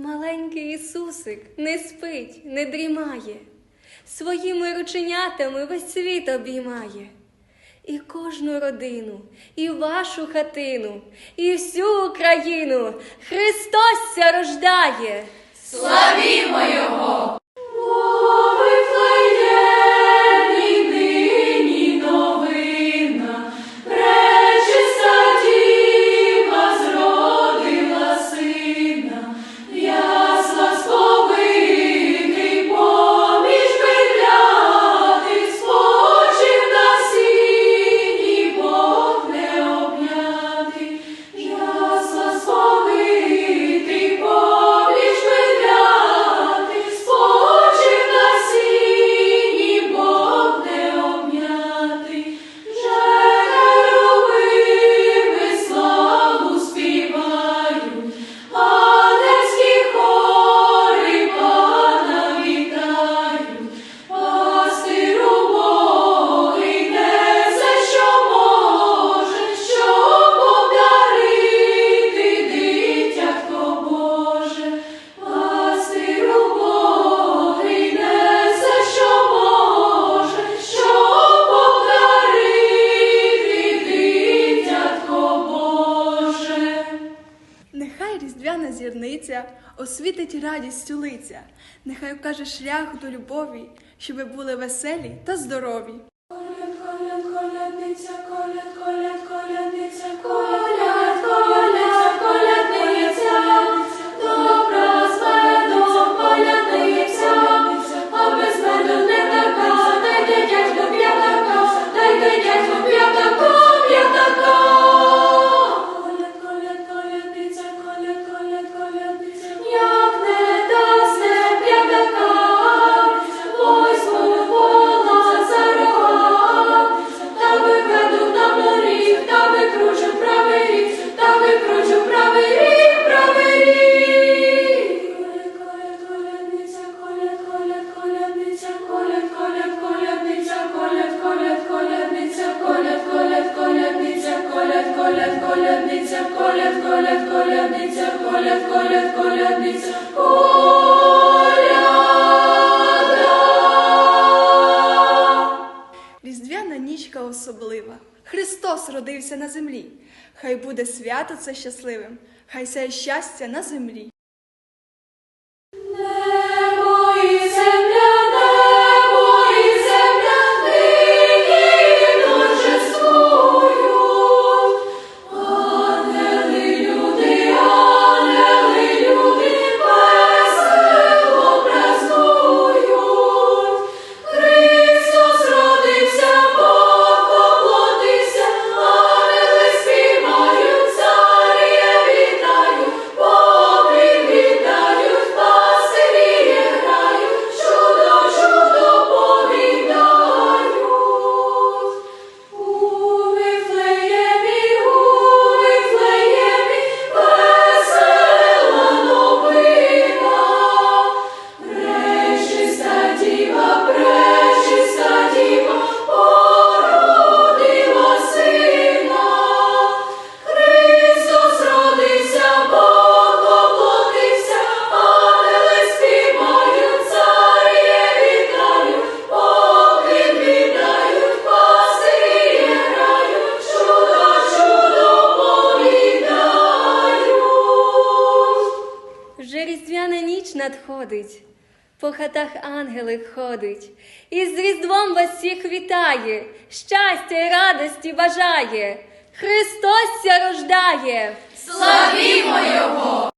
Маленький Ісусик не спить, не дрімає, своїми рученятами весь світ обіймає. І кожну родину, і вашу хатину, і всю Україну Христос ся рождає. Славімо Його! серця освітить радістю лиця, нехай вкаже шлях до любові, щоби були веселі та здорові. Коляд, коляд, колядниця, коляд, коляд, коляд. Різдвяна нічка особлива. Христос родився на землі. Хай буде свято це щасливим, хай сяє щастя на землі. Вже різдвяна ніч надходить, по хатах ангели ходить, і з різдвом вас всіх вітає, щастя і радості бажає, Христос ся рождає. Славімо Його!